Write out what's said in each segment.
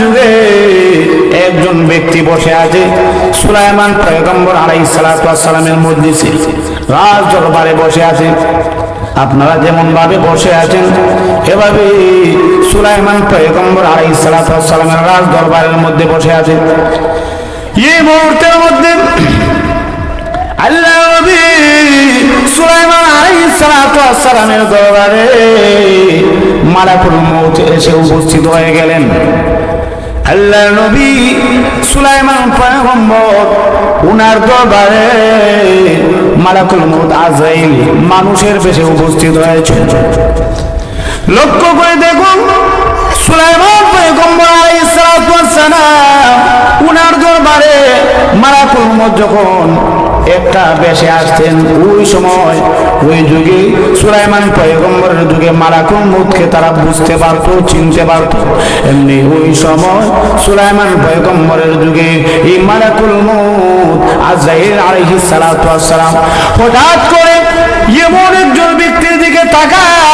যুগে একজন ব্যক্তি বসে আছে, সুলাইমান পয়গম্বর আলাইহিস সালাতু ওয়াস মজলিসে। রাজ দরবারে বসে আছেন আপনারা যেমন ভাবে বসে আছেন, এভাবে সুলাইমান পয়গম্বর আলাইহিস সালাতু ওয়াস সালামের রাজ দরবারের মধ্যে বসে আছেন এই মুহূর্তের মধ্যে আল্লাহ নবী সুলাইমান আলাইহিস সালাতু ওয়াস সালামের দরবারে মালাকুল মউত এসে উপস্থিত হয়ে গেলেন। আল্লাহ নবী সুলাইমান পয়গম্বর, উনার দরবারে মালাকুল মউত আজরাইল মানুষের বেশে উপস্থিত হয়েছে। লক্ষ্য করে দেখুন, সুলাইমান পয়গম্বর আলাইহিস সালাম, উনার দরবারে মালাকুল মউত যখন একটা বেশে আসতেন ওই সময়, ওই যুগে সুলাইমান পয়গম্বরের যুগে মারাকম মুখকে তারা বুঝতে পারত, চিনতে পারত? এমনি ওই সময় সুলাইমান পয়গম্বরের যুগে এই মারাকুল মুখ আজরাইল আলহিস সালাম হঠাৎ করে এমন একজন ব্যক্তির দিকে তাকায়।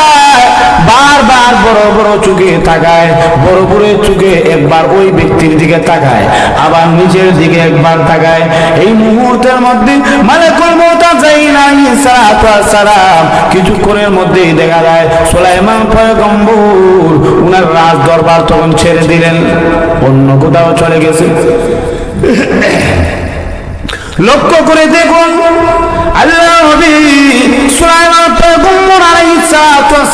বড় বড় চোখে তাকায়, বড় বড় চোখে একবার ওই ব্যক্তির দিকে তাকায়, আবার নিচের দিকে একবার তাকায়। এই মুহূর্তের মধ্যে মালাকুল আজরাইল আলাইহিস সালাতু সালাম কিছুক্ষণের মধ্যেই দেখা যায়, সুলাইমান উনার রাজ দরবার তখন ছেড়ে দিলেন, অন্য কোথাও চলে গেছে। লক্ষ্য করে দেখুন আল্লাহ নবী সুলাইমান পয়গম্বর আলাইহিস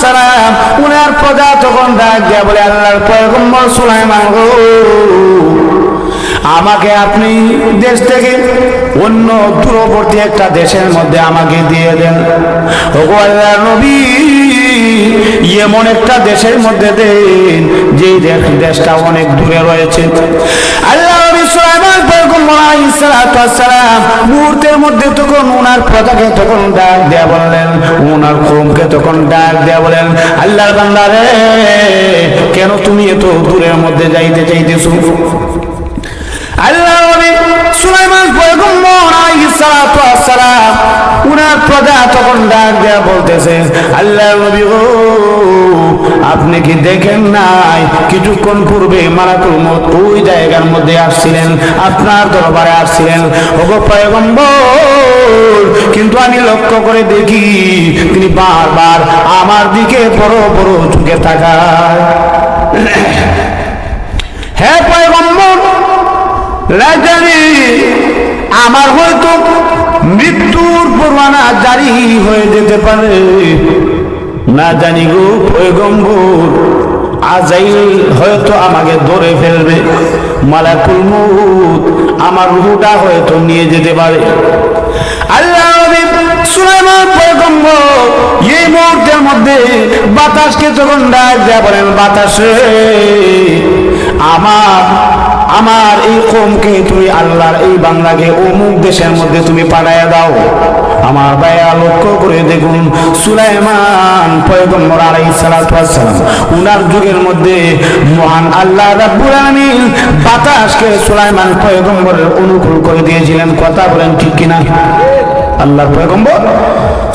সালাম উনার প্রজা তখন ডাক দিয়া বলে, আল্লাহর পয়গম্বর সুলাইমান গো, আমাকে আপনি দেশ থেকে অন্য দূরবর্তী একটা দেশের মধ্যে আমাকে দিয়ে দেন। নবী, এমন একটা দেশের মধ্যে দেন, যেই দেশ- দেশটা অনেক দূরে রয়েছে। আল্লাহ মুহূর্তের মধ্যে তখন প্রজাকে তখন ডাক দেয়া বললেন ওনার কৌমকে তখন ডাক দেয়া বলেন আল্লাহর বান্দারে কেন তুমি এত দূরের মধ্যে যাইতে চাইতেছো? আল্লাহ সুলাইমান পয়গম্বর সালাম উনার প্রজা তখন ডাক দেয়া বলতেছে আল্লাহ নবী গো, আপনি কি দেখেন নাই? কিছুক্ষণ পূর্বে মালাকুল মত ওই জায়গার মধ্যে আসছিলেন, আপনার দরবারে আসছিলেন। ওগো পয়গম্বর, কিন্তু আমি লক্ষ্য করে দেখি তিনি বারবার আমার দিকে বড় বড় চোখে তাকায়। হ্যাঁ পয়গম্বর রাজারি আমার হয়তো মৃত্যুর পরোয়ানা জারি হয়ে যেতে পারে। না জানি গো পয়গম্বর, আজাইল হয়তো আমাকে ধরে ফেলবে। মালাকুল মউত, আমার রুহুটা হয়তো নিয়ে যেতে পারে। আল্লাহ সুলাইমান পয়গম্বর, এই মুহূর্তের মধ্যে বাতাসকে যখন ডাক দেয়া বলেন, বাতাসে আমার আমার এই কমকে তুমি আল্লাহর এই বাংলাকে অমুক দেশের মধ্যে তুমি পাঠাইয়া দাও। আমার ভাইয়া লক্ষ্য করে দেখুন, সুলাইমান পয়গম্বর ওয়াস সালাম, উনার যুগের মধ্যে মহান আল্লাহ রাব্বুল আলামিন বাতাসকে সুলাইমান পয়গম্বরের অনুকূল করে দিয়েছিলেন। কথা বলেন ঠিক কিনা? আল্লাহর পয়গম্বর?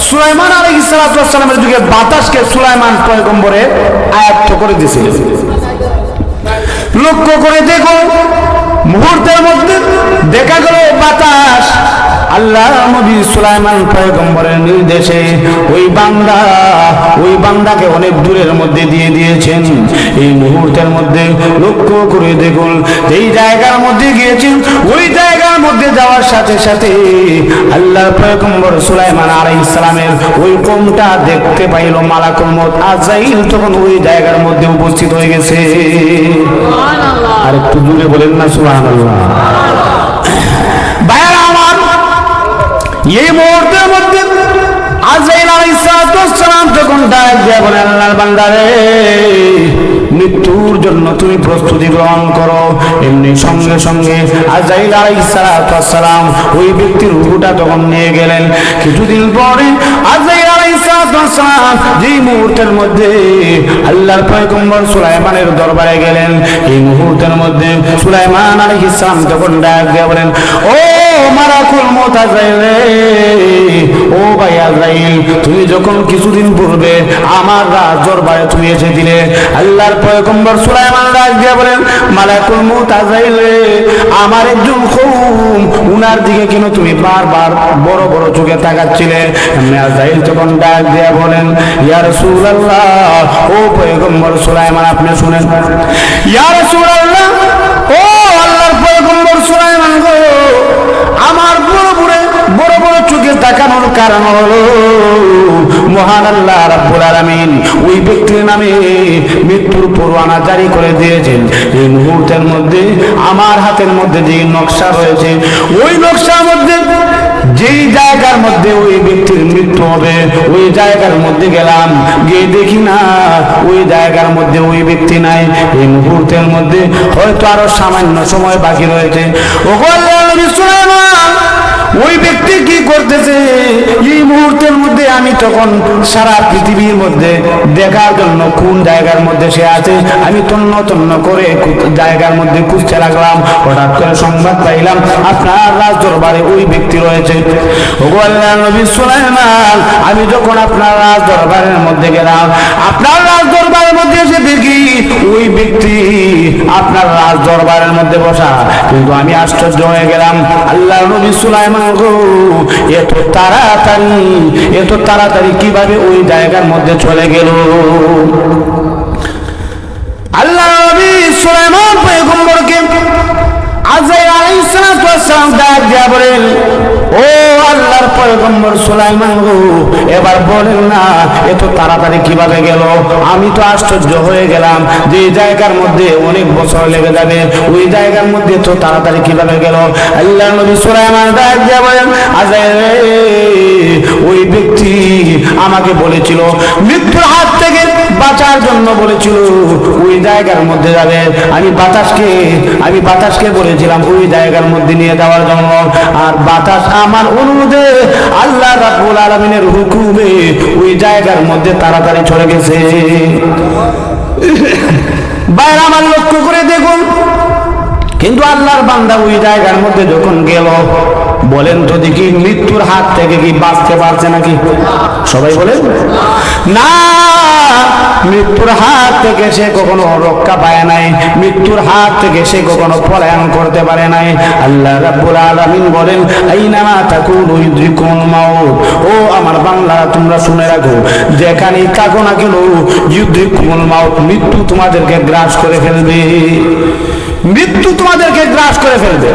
সুলাইমান ওয়াস সালামের যুগে বাতাসকে সুলাইমান পয়গম্বরে আয়ত্ত করে দিয়েছিলেন। লক্ষ্য করে দেখো, মুহূর্তের মধ্যে দেখা গেল বাতাস। আল্লাহ নবী সুলাইমান পয়গম্বরের নির্দেশে ওই বান্দা, ওই বান্দাকে অনেক দূরের মধ্যে দিয়ে দিয়েছেন। এই মুহূর্তের মধ্যে লক্ষ্য করে দেখুন এই জায়গার মধ্যে গিয়েছেন, ওই জায়গার মধ্যে যাওয়ার সাথে সাথে আল্লাহ পয়গম্বর সুলাইমান আলাইহিস সালামের ওই কমটা দেখতে পাইল মালাকুল মত আজাইল তখন ওই জায়গার মধ্যে উপস্থিত হয়ে গেছে। আর একটু দূরে বলেন না সুবহানাল্লাহ। ভাইয়ারা আমার এই মুহূর্তের মধ্যে আজাইল আলাইহিস সালাম তখন ডাক দিয়ে বলেন আল্লাহর বান্দারে মৃত্যুর জন্য তুমি প্রস্তুতি গ্রহণ করো। এমনি সঙ্গে সঙ্গে আজাইল আলাইহিস সালাম ওই ব্যক্তির রূহটা তখন নিয়ে গেলেন। কিছুদিন পরে আজাইল আলাইহিস সালাম যেই মুহূর্তের মধ্যে আল্লাহর পয়গম্বর সুলাইমানের দরবারে গেলেন, এই মুহূর্তের মধ্যে সুলাইমান আলাইহিস সালাম তখন ডাক দিয়ে বলেন, ও মারাকুল মত আজরাইল, তুমি যখন কিছুদিন পূর্বে আমার রাজ দরবারে তুমি এসে দিলে আল্লাহর পয়গম্বর সুলাইমান রাজ দিয়ে বলেন, মালাকুল মত আজরাইল আমার একজন কৌম উনার দিকে কেন তুমি বারবার বড় বড় চোখে তাকাচ্ছিলে? এমনি আজরাইল তখন ডাক দিয়ে বলেন, ইয়া রাসূলুল্লাহ, ও পয়গম্বর সুলাইমান, আপনি শুনেন। ইয়া রাসূলুল্লাহ, ও আল্লাহর পয়গম্বর সুলাইমান গো, আমার তাকানোর কারণ হলো, মহান আল্লাহ রাব্বুল আলামিন ওই ব্যক্তির নামে মৃত্যুর পরোয়ানা জারি করে দিয়েছেন। এই মুহূর্তের মধ্যে, আমার হাতের মধ্যে যে নকশা রয়েছে, ওই নকশার মধ্যে, যেই জায়গার মধ্যে ওই ব্যক্তির মৃত্যু হবে, ওই জায়গার মধ্যে গেলাম, গিয়ে দেখি না, ওই জায়গার মধ্যে ওই ব্যক্তি নাই। এই মুহূর্তের মধ্যে হয়তো আরও সামান্য সময় বাকি রয়েছে। ওই ব্যক্তি কি মধ্যে আমি তখন সারা পৃথিবীর মধ্যে দেখার জন্য কোন জায়গার মধ্যে সে আছে, আমি তন্ন তন্ন করে জায়গার মধ্যে খুঁজতে লাগলাম। হঠাৎ করে সংবাদ পাইলাম, আপনার রাজ দরবারে ওই ব্যক্তি রয়েছে। আমি যখন আপনার রাজ দরবারের মধ্যে গেলাম, আপনার রাজ দরবারের মধ্যে এসে দেখি ওই ব্যক্তি আপনার রাজ দরবারের মধ্যে বসা। কিন্তু আমি আশ্চর্য হয়ে গেলাম আল্লাহ নবী সুলাইমান গো, এত তাড়াতাড়ি, এত তাড়াতাড়ি কীভাবে ওই জায়গার মধ্যে চলে গেল? আল্লাহ সুলাইমান পয়গম্বরকে বলেন, ও আল্লাহর পয়গম্বর সুলাইমান গো, এবার বলেন না এত তাড়াতাড়ি কীভাবে গেল? আমি তো আশ্চর্য হয়ে গেলাম যে জায়গার মধ্যে অনেক বছর লেগে যাবে। ওই জায়গার মধ্যে তো তাড়াতাড়ি কীভাবে গেল? আল্লাহ নবী সুলাইমান ডাক দিয়া বলেন, আজরাইল জায়গার মধ্যে যাবে। আমি বাতাসকে আমি বাতাসকে বলেছিলাম, ওই জায়গার মধ্যে নিয়ে যাওয়ার জন্য। আর বাতাস আমার অনুরোধে আল্লাহ রাব্বুল আলামিনের হুকুমে ওই জায়গার মধ্যে তাড়াতাড়ি চলে গেছে। বাইরে আমার লক্ষ্য করে দেখুন। কিন্তু আল্লাহর বান্দা ওই জায়গার মধ্যে যখন গেল, বলেন তো দেখি মৃত্যুর হাত থেকে কি বাঁচতে পারছে নাকি? সবাই বলেন, না। মৃত্যুর হাত থেকে সে কখনো রক্ষা পায় নাই, মৃত্যুর হাত থেকে সে কখনো পলায়ন করতে পারে নাই। আল্লাহ রাব্বুল আলামিন বলেন আইনামা তাকুনু ইউদ্রিকুল মাউত? ও আমার বাংলা তোমরা শুনে রাখো, যেখানেই থাকো না কেন ইউদ্রিকুল মাউত, মৃত্যু তোমাদেরকে গ্রাস করে ফেলবে। মৃত্যু তোমাদেরকে গ্রাস করে ফেলবে।